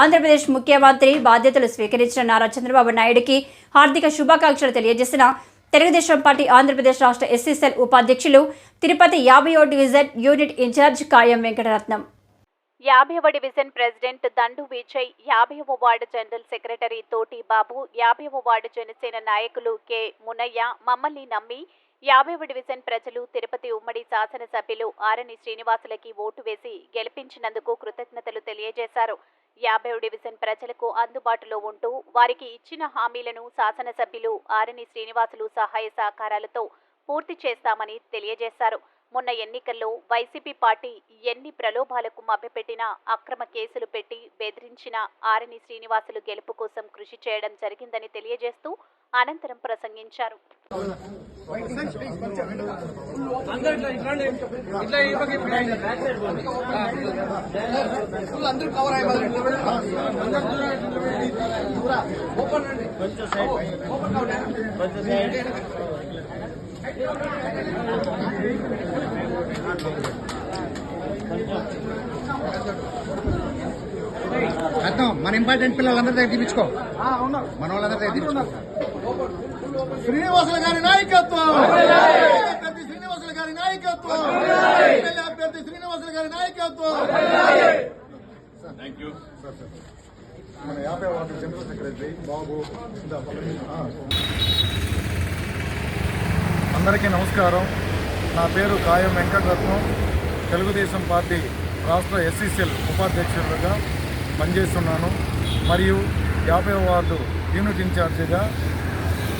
ఆంధ్రప్రదేశ్ ముఖ్యమంత్రి బాధ్యతలు స్వీకరించిన నారా చంద్రబాబు నాయుడికి హార్దిక శుభాకాంక్షలు తెలియజేసిన తెలుగుదేశం పార్టీ ఆంధ్రప్రదేశ్ రాష్ట్ర ఎస్సీసెల్ ఉపాధ్యక్షులు తిరుపతి యాభైవ డివిజన్ యూనిట్ ఇన్ఛార్జ్ కాయం వెంకటరత్నం. యాభైవ డివిజన్ ప్రెసిడెంట్ దండు విజయ్ యాభైవ వార్డు జనరల్ సెక్రటరీ తోటి బాబు యాభైవ వార్డు జనసేన నాయకులు కె. మునయ్య మమ్మల్ని నమ్మి యాభైవ డివిజన్ ప్రజలు తిరుపతి ఉమ్మడి శాసనసభ్యులు ఆరణి శ్రీనివాసులకి ఓటు వేసి గెలిపించినందుకు కృతజ్ఞతలు తెలియజేశారు. యాభై డివిజన్ ప్రజలకు అందుబాటులో ఉంటూ వారికి ఇచ్చిన హామీలను శాసనసభ్యులు ఆరణి శ్రీనివాసులు సహాయ సహకారాలతో పూర్తి చేస్తామని తెలియజేశారు. మొన్న ఎన్నికల్లో వైసీపీ పార్టీ ఎన్ని ప్రలోభాలకు మభ్యపెట్టినా అక్రమ కేసులు పెట్టి బెదిరించిన ఆరణి శ్రీనివాసులు గెలుపు కోసం కృషి చేయడం జరిగిందని తెలియజేస్తూ అనంతరం ప్రసంగించారు. అందరూ కవర్ అయ్యారు ఓపెన్ అండి కొంచెం సైడ్ ఓపెన్ కొంచెం సైడ్ కొంచెం అర్థం. మన ఇంపార్టెంట్ పిల్లలందరి దగ్గర తీపించుకో మన వాళ్ళందరి దగ్గర తీపించుకో శ్రీనివాసుల గారి నాయకత్వం. అభ్యర్థి శ్రీనివాసుల గారి నాయకత్వం. అభ్యర్థి శ్రీనివాసుల గారి నాయకత్వం. మన యాభై వార్డు జనరల్ సెక్రటరీ బాబు అందరికీ నమస్కారం. నా పేరు కాయం వెంకటరత్నం. తెలుగుదేశం పార్టీ రాష్ట్ర ఎస్సీసీఎల్ ఉపాధ్యక్షులుగా పనిచేస్తున్నాను. మరియు యాభై వార్డు యూనిట్ ఇన్ఛార్జిగా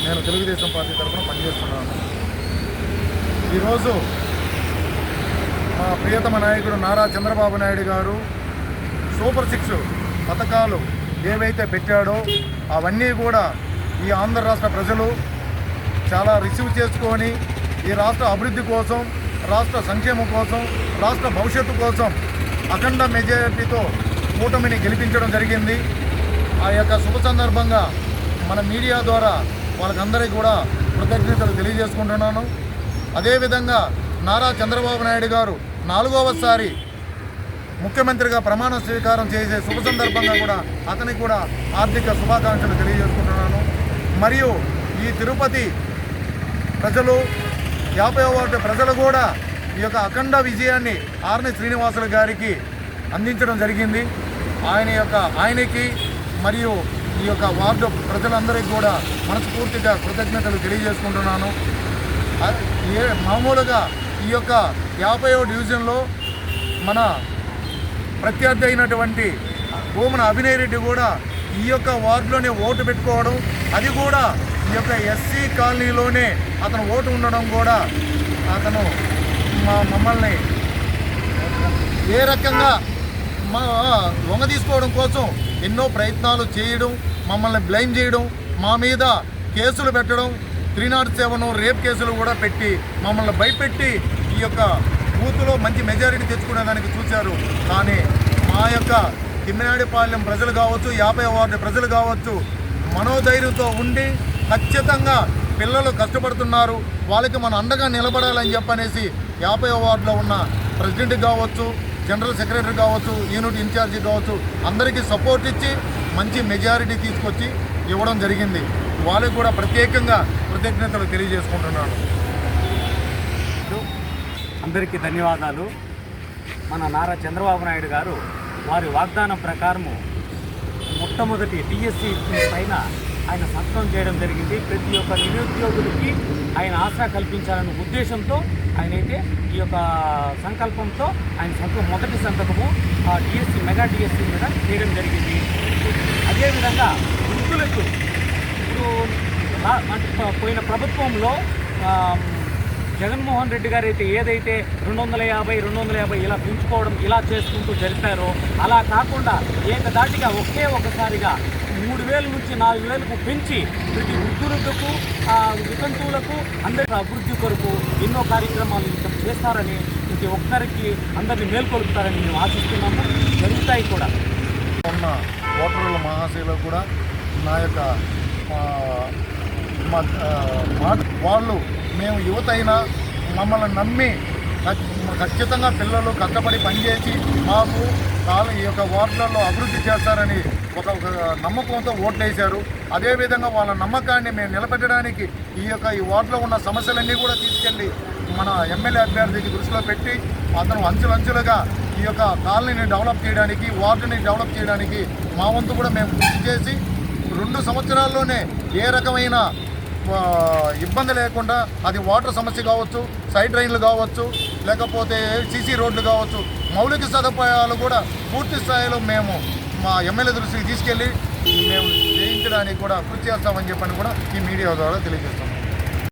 నేను తెలుగుదేశం పార్టీ తరఫున పనిచేస్తున్నాను. ఈరోజు మా ప్రియతమ నాయకుడు నారా చంద్రబాబు నాయుడు గారు సూపర్ సిక్స్ పథకాలు ఏవైతే పెట్టాడో అవన్నీ కూడా ఈ ఆంధ్ర రాష్ట్ర ప్రజలు చాలా రిసీవ్ చేసుకొని ఈ రాష్ట్ర అభివృద్ధి కోసం రాష్ట్ర సంక్షేమం కోసం రాష్ట్ర భవిష్యత్తు కోసం అఖండ మెజారిటీతో కూటమిని గెలిపించడం జరిగింది. ఆ యొక్క శుభ సందర్భంగా మన మీడియా ద్వారా వాళ్ళకందరికీ కూడా కృతజ్ఞతలు తెలియజేసుకుంటున్నాను. అదేవిధంగా నారా చంద్రబాబు నాయుడు గారు నాలుగవసారి ముఖ్యమంత్రిగా ప్రమాణ స్వీకారం చేసే శుభ సందర్భంగా కూడా అతనికి కూడా ఆర్థిక శుభాకాంక్షలు తెలియజేసుకుంటున్నాను. మరియు ఈ తిరుపతి ప్రజలు యాభై వార్డు ప్రజలు కూడా ఈ యొక్క అఖండ విజయాన్ని ఆర్ని శ్రీనివాసులు గారికి అందించడం జరిగింది. ఆయన యొక్క ఆయనకి మరియు ఈ యొక్క వార్డు ప్రజలందరికీ కూడా మనస్ఫూర్తిగా కృతజ్ఞతలు తెలియజేసుకుంటున్నాను. ఏ మామూలుగా ఈ యొక్క యాభైవ డివిజన్లో మన ప్రత్యర్థి అయినటువంటి భూమన అభినయ్ రెడ్డి కూడా ఈ యొక్క వార్డులోనే ఓటు పెట్టుకోవడం అది కూడా ఈ యొక్క ఎస్సీ కాలనీలోనే అతను ఓటు ఉండడం కూడా అతను మా మమ్మల్ని ఏ రకంగా లొంగ తీసుకోవడం కోసం ఎన్నో ప్రయత్నాలు చేయడం మమ్మల్ని బ్లైమ్ చేయడం మా మీద కేసులు పెట్టడం త్రీ నాట్ సెవెన్ రేప్ కేసులు కూడా పెట్టి మమ్మల్ని భయపెట్టి ఈ యొక్క బూత్లో మంచి మెజారిటీ తెచ్చుకునేదానికి చూశారు. కానీ మా యొక్క తిమ్మినాడిపాలెం ప్రజలు కావచ్చు యాభై వార్డు ప్రజలు కావచ్చు మనోధైర్యంతో ఉండి ఖచ్చితంగా పిల్లలు కష్టపడుతున్నారు. వాళ్ళకి మనం అండగా నిలబడాలని చెప్పనేసి యాభై వార్డులో ఉన్న ప్రెసిడెంట్ కావచ్చు జనరల్ సెక్రటరీ కావచ్చు యూనిట్ ఇన్ఛార్జి కావచ్చు అందరికీ సపోర్ట్ ఇచ్చి మంచి మెజారిటీ తీసుకొచ్చి ఇవ్వడం జరిగింది. వాళ్ళకి కూడా ప్రత్యేకంగా కృతజ్ఞతలు తెలియజేసుకుంటున్నాను. అందరికీ ధన్యవాదాలు. మన నారా చంద్రబాబు నాయుడు గారు వారి వాగ్దానం ప్రకారము మొట్టమొదటి టీఎస్సీ పైన ఆయన సంతకం చేయడం జరిగింది. ప్రతి ఒక్క నిరుద్యోగులకి ఆయన ఆశ కల్పించాలనే ఉద్దేశంతో ఆయన అయితే ఈ యొక్క సంకల్పంతో ఆయన సంతకం మొదటి సంతకము డిఎస్సి మెగా డిఎస్సి మీద చేయడం జరిగింది. అదేవిధంగా వృద్ధులకు ఇప్పుడు పోయిన ప్రభుత్వంలో జగన్మోహన్ రెడ్డి గారు అయితే ఏదైతే రెండు వందల యాభై రెండు వందల యాభై ఇలా పెంచుకోవడం ఇలా చేసుకుంటూ జరిపారో అలా కాకుండా ఏకదాటిగా ఒకే ఒకసారిగా మూడు వేల నుంచి నాలుగు వేలకు పెంచి ప్రతి వృద్ధులకు ఆ, వితంతువులకు అందరి అభివృద్ధి కొరకు ఎన్నో కార్యక్రమాలు చేస్తారని ప్రతి ఒక్కరికి అందరినీ మేల్కొలుపుతారని మేము ఆశిస్తున్నాము. జరుగుతాయి కూడా. ఉన్న ఓటర్ల మహాశైలో కూడా నా యొక్క మా వాళ్ళు మేము యువత అయినా మమ్మల్ని నమ్మి ఖచ్చితంగా పిల్లలు కష్టపడి పనిచేసి మాకు చాలా ఈ యొక్క వార్డులలో అభివృద్ధి చేస్తారని ఒక నమ్మకంతో ఓట్లేశారు. అదేవిధంగా వాళ్ళ నమ్మకాన్ని మేము నిలబెట్టడానికి ఈ యొక్క ఈ వార్డులో ఉన్న సమస్యలన్నీ కూడా తీసుకెళ్ళి మన ఎమ్మెల్యే అభ్యర్థికి దృష్టిలో పెట్టి అతను అంచులంచులుగా ఈ యొక్క కాలనీని డెవలప్ చేయడానికి వార్డుని డెవలప్ చేయడానికి మా వంతు కూడా మేము కృషి చేసి రెండు సంవత్సరాల్లోనే ఏ రకమైన ఇబ్బంది లేకుండా అది వాటర్ సమస్య కావచ్చు సైడ్ డ్రైన్లు కావచ్చు లేకపోతే సీసీ రోడ్లు కావచ్చు మౌలిక సదుపాయాలు కూడా పూర్తి స్థాయిలో మేము మా ఎమ్మెల్యే దృష్టికి తీసుకెళ్ళి మేము చేయించడానికి కూడా కృషి చేస్తామని చెప్పని కూడా ఈ మీడియా ద్వారా తెలియజేస్తాం.